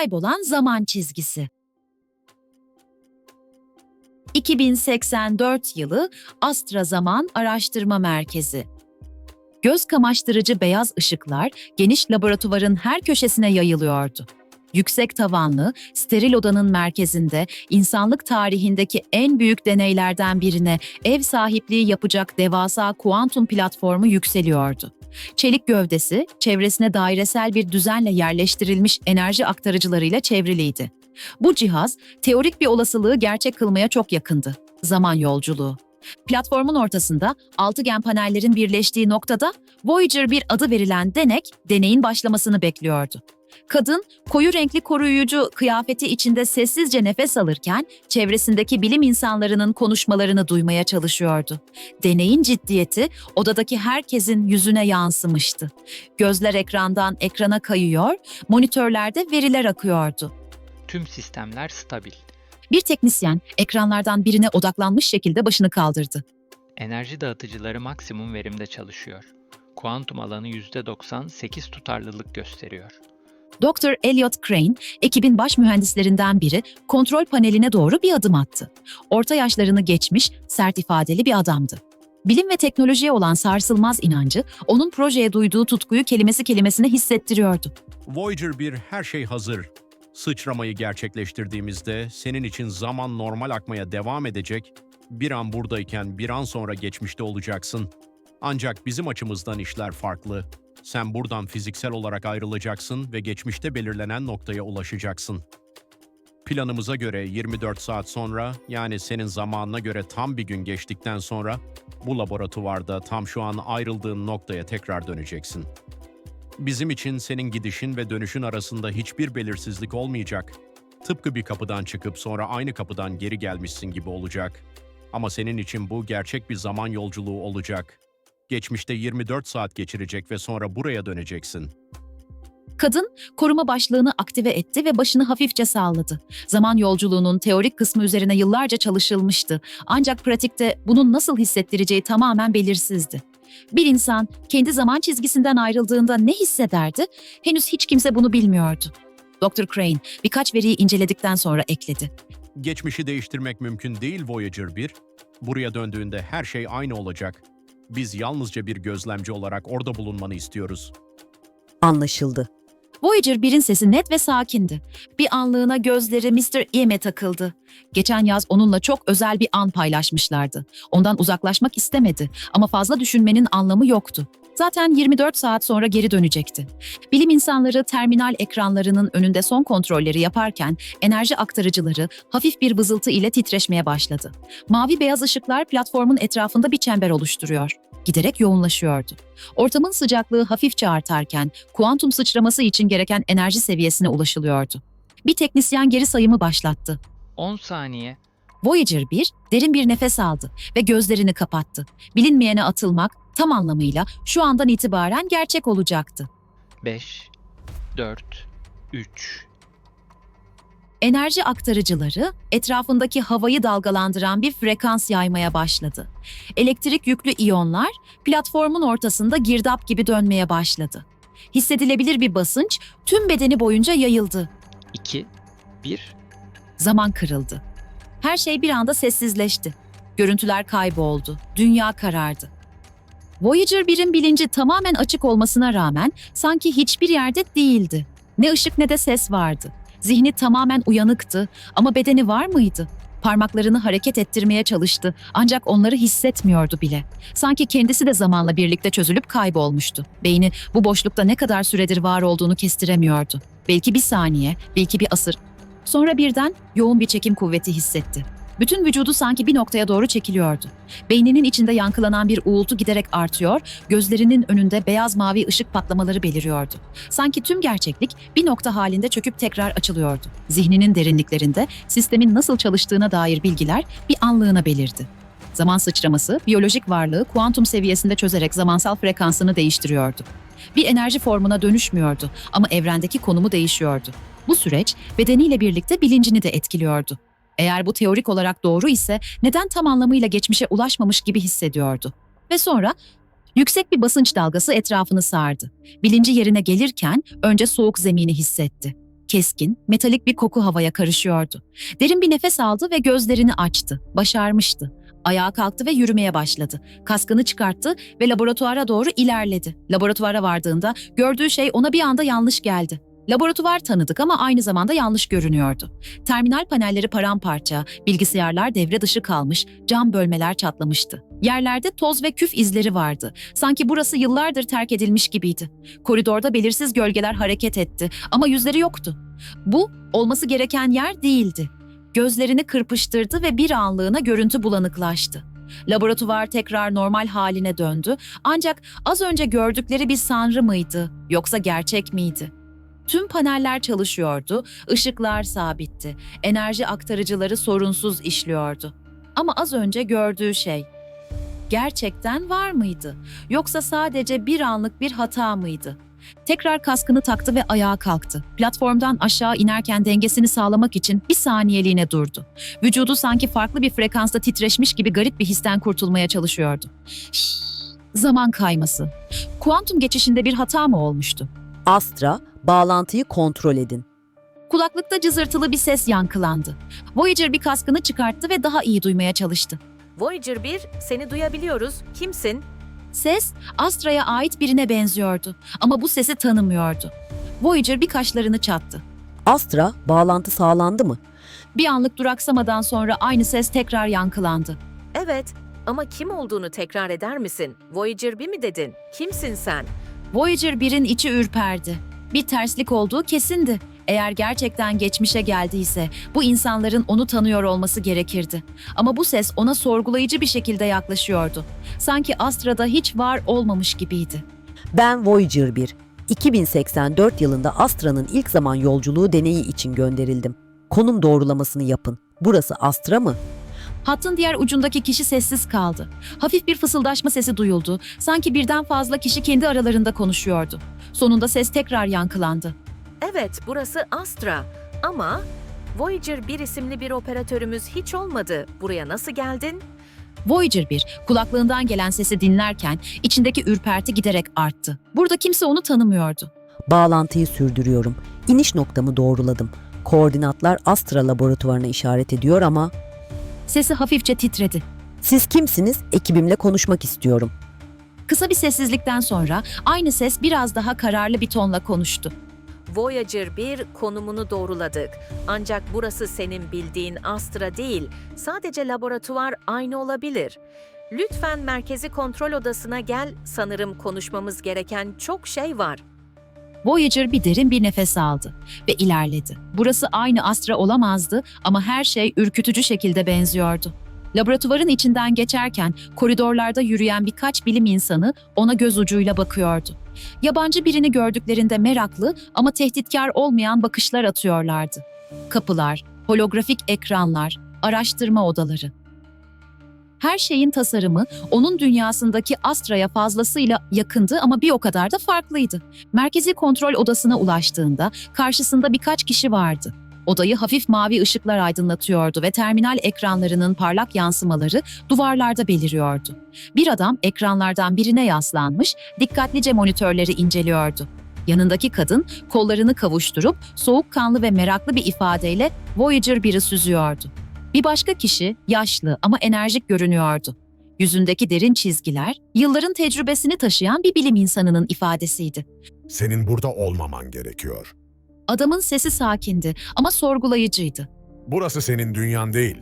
Kaybolan zaman çizgisi. 2084 yılı Astra Zaman Araştırma Merkezi. Göz kamaştırıcı beyaz ışıklar geniş laboratuvarın her köşesine yayılıyordu. Yüksek tavanlı, steril odanın merkezinde insanlık tarihindeki en büyük deneylerden birine ev sahipliği yapacak devasa kuantum platformu yükseliyordu. Çelik gövdesi, çevresine dairesel bir düzenle yerleştirilmiş enerji aktarıcılarıyla çevriliydi. Bu cihaz, teorik bir olasılığı gerçek kılmaya çok yakındı. Zaman yolculuğu. Platformun ortasında altıgen panellerin birleştiği noktada Voyager bir adı verilen denek, deneyin başlamasını bekliyordu. Kadın, koyu renkli koruyucu kıyafeti içinde sessizce nefes alırken çevresindeki bilim insanlarının konuşmalarını duymaya çalışıyordu. Deneyin ciddiyeti odadaki herkesin yüzüne yansımıştı. Gözler ekrandan ekrana kayıyor, monitörlerde veriler akıyordu. Tüm sistemler stabil. Bir teknisyen ekranlardan birine odaklanmış şekilde başını kaldırdı. Enerji dağıtıcıları maksimum verimde çalışıyor. Kuantum alanı %98 tutarlılık gösteriyor. Dr. Elliot Crane, ekibin baş mühendislerinden biri, kontrol paneline doğru bir adım attı. Orta yaşlarını geçmiş, sert ifadeli bir adamdı. Bilim ve teknolojiye olan sarsılmaz inancı, onun projeye duyduğu tutkuyu kelimesi kelimesine hissettiriyordu. Voyager 1 her şey hazır. Sıçramayı gerçekleştirdiğimizde senin için zaman normal akmaya devam edecek. Bir an buradayken bir an sonra geçmişte olacaksın. Ancak bizim açımızdan işler farklı. Sen buradan fiziksel olarak ayrılacaksın ve geçmişte belirlenen noktaya ulaşacaksın. Planımıza göre 24 saat sonra, yani senin zamanına göre tam bir gün geçtikten sonra bu laboratuvarda tam şu an ayrıldığın noktaya tekrar döneceksin. Bizim için senin gidişin ve dönüşün arasında hiçbir belirsizlik olmayacak. Tıpkı bir kapıdan çıkıp sonra aynı kapıdan geri gelmişsin gibi olacak. Ama senin için bu gerçek bir zaman yolculuğu olacak. Geçmişte 24 saat geçirecek ve sonra buraya döneceksin. Kadın, koruma başlığını aktive etti ve başını hafifçe salladı. Zaman yolculuğunun teorik kısmı üzerine yıllarca çalışılmıştı. Ancak pratikte bunun nasıl hissettireceği tamamen belirsizdi. Bir insan kendi zaman çizgisinden ayrıldığında ne hissederdi? Henüz hiç kimse bunu bilmiyordu. Dr. Crane birkaç veriyi inceledikten sonra ekledi. Geçmişi değiştirmek mümkün değil Voyager 1. Buraya döndüğünde her şey aynı olacak. Biz yalnızca bir gözlemci olarak orada bulunmanı istiyoruz. Anlaşıldı. Voyager 1'in sesi net ve sakindi. Bir anlığına gözleri Mr. Iem'e takıldı. Geçen yaz onunla çok özel bir an paylaşmışlardı. Ondan uzaklaşmak istemedi ama fazla düşünmenin anlamı yoktu. Zaten 24 saat sonra geri dönecekti. Bilim insanları terminal ekranlarının önünde son kontrolleri yaparken enerji aktarıcıları hafif bir vızıltı ile titreşmeye başladı. Mavi beyaz ışıklar platformun etrafında bir çember oluşturuyor. Giderek yoğunlaşıyordu. Ortamın sıcaklığı hafifçe artarken kuantum sıçraması için gereken enerji seviyesine ulaşılıyordu. Bir teknisyen geri sayımı başlattı. 10 saniye. Voyager 1 derin bir nefes aldı ve gözlerini kapattı. Bilinmeyene atılmak tam anlamıyla şu andan itibaren gerçek olacaktı. 5, 4, 3, Enerji aktarıcıları etrafındaki havayı dalgalandıran bir frekans yaymaya başladı. Elektrik yüklü iyonlar platformun ortasında girdap gibi dönmeye başladı. Hissedilebilir bir basınç tüm bedeni boyunca yayıldı. 2, 1. Zaman kırıldı. Her şey bir anda sessizleşti. Görüntüler kayboldu. Dünya karardı. Voyager 1'in bilinci tamamen açık olmasına rağmen sanki hiçbir yerde değildi. Ne ışık ne de ses vardı. Zihni tamamen uyanıktı ama bedeni var mıydı? Parmaklarını hareket ettirmeye çalıştı ancak onları hissetmiyordu bile. Sanki kendisi de zamanla birlikte çözülüp kaybolmuştu. Beyni bu boşlukta ne kadar süredir var olduğunu kestiremiyordu. Belki bir saniye, belki bir asır. Sonra birden yoğun bir çekim kuvveti hissetti. Bütün vücudu sanki bir noktaya doğru çekiliyordu. Beyninin içinde yankılanan bir uğultu giderek artıyor, gözlerinin önünde beyaz mavi ışık patlamaları beliriyordu. Sanki tüm gerçeklik bir nokta halinde çöküp tekrar açılıyordu. Zihninin derinliklerinde sistemin nasıl çalıştığına dair bilgiler bir anlığına belirdi. Zaman sıçraması, biyolojik varlığı kuantum seviyesinde çözerek zamansal frekansını değiştiriyordu. Bir enerji formuna dönüşmüyordu ama evrendeki konumu değişiyordu. Bu süreç bedeniyle birlikte bilincini de etkiliyordu. Eğer bu teorik olarak doğru ise neden tam anlamıyla geçmişe ulaşmamış gibi hissediyordu. Ve sonra yüksek bir basınç dalgası etrafını sardı. Bilinci yerine gelirken önce soğuk zemini hissetti. Keskin, metalik bir koku havaya karışıyordu. Derin bir nefes aldı ve gözlerini açtı. Başarmıştı. Ayağa kalktı ve yürümeye başladı. Kaskını çıkarttı ve laboratuvara doğru ilerledi. Laboratuvara vardığında gördüğü şey ona bir anda yanlış geldi. Laboratuvar tanıdık ama aynı zamanda yanlış görünüyordu. Terminal panelleri paramparça, bilgisayarlar devre dışı kalmış, cam bölmeler çatlamıştı. Yerlerde toz ve küf izleri vardı. Sanki burası yıllardır terk edilmiş gibiydi. Koridorda belirsiz gölgeler hareket etti ama yüzleri yoktu. Bu olması gereken yer değildi. Gözlerini kırpıştırdı ve bir anlığına görüntü bulanıklaştı. Laboratuvar tekrar normal haline döndü ancak az önce gördükleri bir sanrı mıydı yoksa gerçek miydi? Tüm paneller çalışıyordu, ışıklar sabitti, enerji aktarıcıları sorunsuz işliyordu. Ama az önce gördüğü şey gerçekten var mıydı? Yoksa sadece bir anlık bir hata mıydı? Tekrar kaskını taktı ve ayağa kalktı. Platformdan aşağı inerken dengesini sağlamak için bir saniyeliğine durdu. Vücudu sanki farklı bir frekansta titreşmiş gibi garip bir histen kurtulmaya çalışıyordu. Şşş, zaman kayması. Kuantum geçişinde bir hata mı olmuştu? Astra, bağlantıyı kontrol edin. Kulaklıkta cızırtılı bir ses yankılandı. Voyager bir kaskını çıkarttı ve daha iyi duymaya çalıştı. Voyager 1, seni duyabiliyoruz. Kimsin? Ses Astra'ya ait birine benziyordu ama bu sesi tanımıyordu. Voyager bir kaşlarını çattı. Astra, bağlantı sağlandı mı? Bir anlık duraksamadan sonra aynı ses tekrar yankılandı. Evet, ama kim olduğunu tekrar eder misin? Voyager 1 mi dedin? Kimsin sen? Voyager 1'in içi ürperdi. Bir terslik olduğu kesindi. Eğer gerçekten geçmişe geldiyse bu insanların onu tanıyor olması gerekirdi. Ama bu ses ona sorgulayıcı bir şekilde yaklaşıyordu. Sanki Astra'da hiç var olmamış gibiydi. Ben Voyager 1. 2084 yılında Astra'nın ilk zaman yolculuğu deneyi için gönderildim. Konum doğrulamasını yapın. Burası Astra mı? Hattın diğer ucundaki kişi sessiz kaldı. Hafif bir fısıldaşma sesi duyuldu. Sanki birden fazla kişi kendi aralarında konuşuyordu. Sonunda ses tekrar yankılandı. Evet, burası Astra. Ama Voyager 1 isimli bir operatörümüz hiç olmadı. Buraya nasıl geldin? Voyager 1 kulaklığından gelen sesi dinlerken içindeki ürperti giderek arttı. Burada kimse onu tanımıyordu. Bağlantıyı sürdürüyorum. İniş noktamı doğruladım. Koordinatlar Astra laboratuvarına işaret ediyor ama Sesi hafifçe titredi. siz kimsiniz? Ekibimle konuşmak istiyorum. Kısa bir sessizlikten sonra aynı ses biraz daha kararlı bir tonla konuştu. Voyager 1 konumunu doğruladık. Ancak burası senin bildiğin Astra değil. Sadece laboratuvar aynı olabilir. Lütfen merkezi kontrol odasına gel. Sanırım konuşmamız gereken çok şey var. Voyager bir derin bir nefes aldı ve ilerledi. Burası aynı Astra olamazdı ama her şey ürkütücü şekilde benziyordu. Laboratuvarın içinden geçerken koridorlarda yürüyen birkaç bilim insanı ona göz ucuyla bakıyordu. Yabancı birini gördüklerinde meraklı ama tehditkar olmayan bakışlar atıyorlardı. Kapılar, holografik ekranlar, araştırma odaları. Her şeyin tasarımı onun dünyasındaki Astra'ya fazlasıyla yakındı ama bir o kadar da farklıydı. Merkezi kontrol odasına ulaştığında karşısında birkaç kişi vardı. Odayı hafif mavi ışıklar aydınlatıyordu ve terminal ekranlarının parlak yansımaları duvarlarda beliriyordu. Bir adam ekranlardan birine yaslanmış, dikkatlice monitörleri inceliyordu. Yanındaki kadın kollarını kavuşturup soğukkanlı ve meraklı bir ifadeyle Voyager 1'i süzüyordu. Bir başka kişi yaşlı ama enerjik görünüyordu. Yüzündeki derin çizgiler, yılların tecrübesini taşıyan bir bilim insanının ifadesiydi. Senin burada olmaman gerekiyor. Adamın sesi sakindi ama sorgulayıcıydı. Burası senin dünyan değil.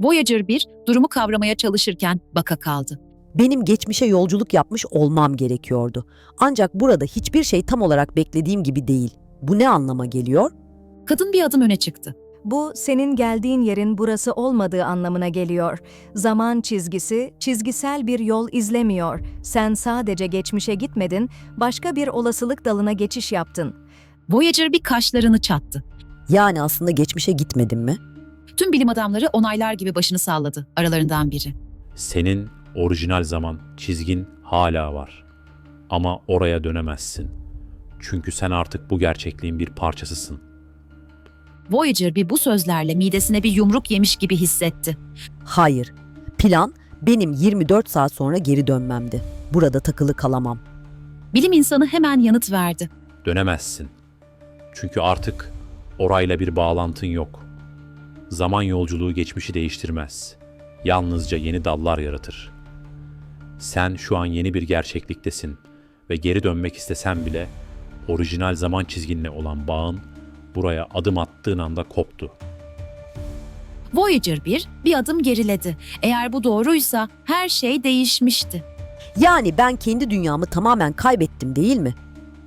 Voyager 1 durumu kavramaya çalışırken baka kaldı. Benim geçmişe yolculuk yapmış olmam gerekiyordu. Ancak burada hiçbir şey tam olarak beklediğim gibi değil. Bu ne anlama geliyor? Kadın bir adım öne çıktı. Bu senin geldiğin yerin burası olmadığı anlamına geliyor. Zaman çizgisi çizgisel bir yol izlemiyor. Sen sadece geçmişe gitmedin, başka bir olasılık dalına geçiş yaptın. Voyager bir kaşlarını çattı. Yani aslında geçmişe gitmedim mi? Tüm bilim adamları onaylar gibi başını salladı aralarından biri. Senin orijinal zaman çizgin hala var. Ama oraya dönemezsin. Çünkü sen artık bu gerçekliğin bir parçasısın. Voyager bir bu sözlerle midesine bir yumruk yemiş gibi hissetti. Hayır. Plan benim 24 saat sonra geri dönmemdi. Burada takılı kalamam. Bilim insanı hemen yanıt verdi. Dönemezsin. Çünkü artık orayla bir bağlantın yok. Zaman yolculuğu geçmişi değiştirmez. Yalnızca yeni dallar yaratır. Sen şu an yeni bir gerçekliktesin ve geri dönmek istesen bile orijinal zaman çizginle olan bağın buraya adım attığın anda koptu. Voyager 1 bir adım geriledi. Eğer bu doğruysa her şey değişmişti. Yani ben kendi dünyamı tamamen kaybettim değil mi?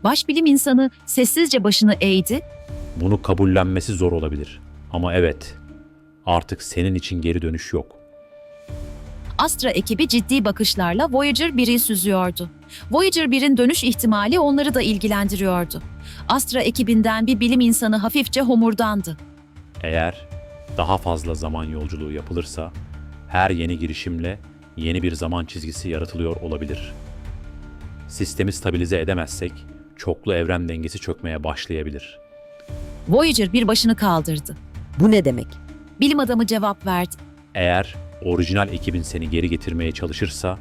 Başbilim insanı sessizce başını eğdi Bunu kabullenmesi zor olabilir. Ama evet, artık senin için geri dönüş yok. Astra ekibi ciddi bakışlarla Voyager 1'i süzüyordu. Voyager 1'in dönüş ihtimali onları da ilgilendiriyordu. Astra ekibinden bir bilim insanı hafifçe homurdandı. Eğer daha fazla zaman yolculuğu yapılırsa her yeni girişimle yeni bir zaman çizgisi yaratılıyor olabilir. Sistemi stabilize edemezsek çoklu evren dengesi çökmeye başlayabilir. Voyager bir başını kaldırdı. Bu ne demek? Bilim adamı cevap verdi. Eğer orijinal ekibin seni geri getirmeye çalışırsa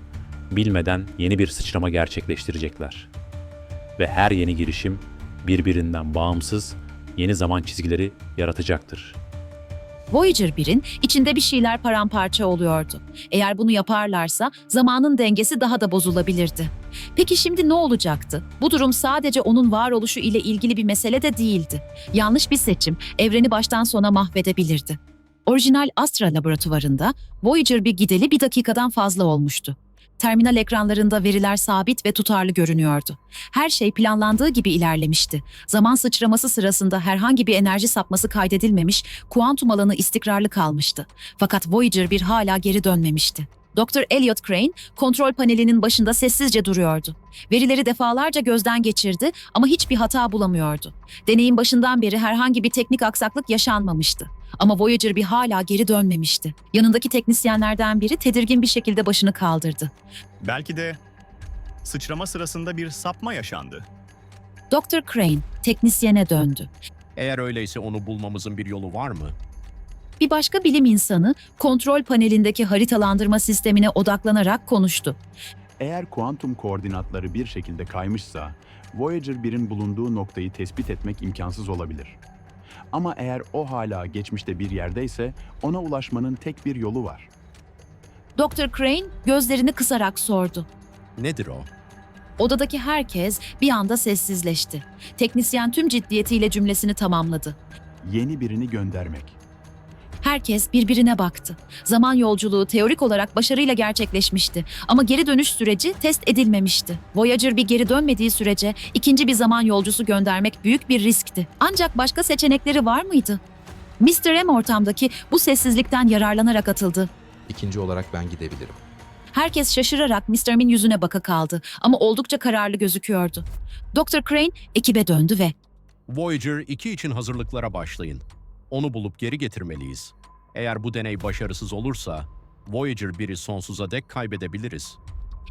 bilmeden yeni bir sıçrama gerçekleştirecekler. Ve her yeni girişim birbirinden bağımsız yeni zaman çizgileri yaratacaktır. Voyager 1'in içinde bir şeyler paramparça oluyordu. Eğer bunu yaparlarsa zamanın dengesi daha da bozulabilirdi. Peki şimdi ne olacaktı? Bu durum sadece onun varoluşu ile ilgili bir mesele de değildi. Yanlış bir seçim evreni baştan sona mahvedebilirdi. Orijinal Astra laboratuvarında Voyager bir gideli bir dakikadan fazla olmuştu. Terminal ekranlarında veriler sabit ve tutarlı görünüyordu. Her şey planlandığı gibi ilerlemişti. Zaman sıçraması sırasında herhangi bir enerji sapması kaydedilmemiş, kuantum alanı istikrarlı kalmıştı. Fakat Voyager bir hala geri dönmemişti. Dr. Elliot Crane kontrol panelinin başında sessizce duruyordu. Verileri defalarca gözden geçirdi ama hiçbir hata bulamıyordu. Deneyin başından beri herhangi bir teknik aksaklık yaşanmamıştı. Ama Voyager bir hala geri dönmemişti. Yanındaki teknisyenlerden biri tedirgin bir şekilde başını kaldırdı. Belki de sıçrama sırasında bir sapma yaşandı. Dr. Crane teknisyene döndü. Eğer öyleyse onu bulmamızın bir yolu var mı? Bir başka bilim insanı kontrol panelindeki haritalandırma sistemine odaklanarak konuştu. Eğer kuantum koordinatları bir şekilde kaymışsa, Voyager 1'in bulunduğu noktayı tespit etmek imkansız olabilir. Ama eğer o hala geçmişte bir yerdeyse, ona ulaşmanın tek bir yolu var. Dr. Crane gözlerini kısarak sordu. Nedir o? Odadaki herkes bir anda sessizleşti. Teknisyen tüm ciddiyetiyle cümlesini tamamladı. Yeni birini göndermek. Herkes birbirine baktı. Zaman yolculuğu teorik olarak başarıyla gerçekleşmişti ama geri dönüş süreci test edilmemişti. Voyager bir geri dönmediği sürece ikinci bir zaman yolcusu göndermek büyük bir riskti. Ancak başka seçenekleri var mıydı? Mr. M ortamdaki bu sessizlikten yararlanarak atıldı. İkinci olarak ben gidebilirim. Herkes şaşırarak Mr. Min yüzüne baka kaldı ama oldukça kararlı gözüküyordu. Dr. Crane ekibe döndü ve Voyager 2 için hazırlıklara başlayın. Onu bulup geri getirmeliyiz. Eğer bu deney başarısız olursa Voyager 1'i sonsuza dek kaybedebiliriz.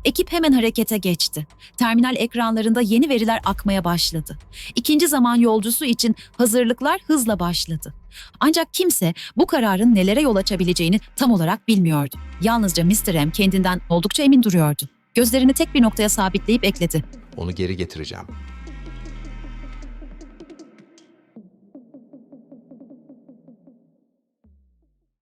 Ekip hemen harekete geçti. Terminal ekranlarında yeni veriler akmaya başladı. İkinci zaman yolcusu için hazırlıklar hızla başladı. Ancak kimse bu kararın nelere yol açabileceğini tam olarak bilmiyordu. Yalnızca Mr. M kendinden oldukça emin duruyordu. Gözlerini tek bir noktaya sabitleyip ekledi. Onu geri getireceğim.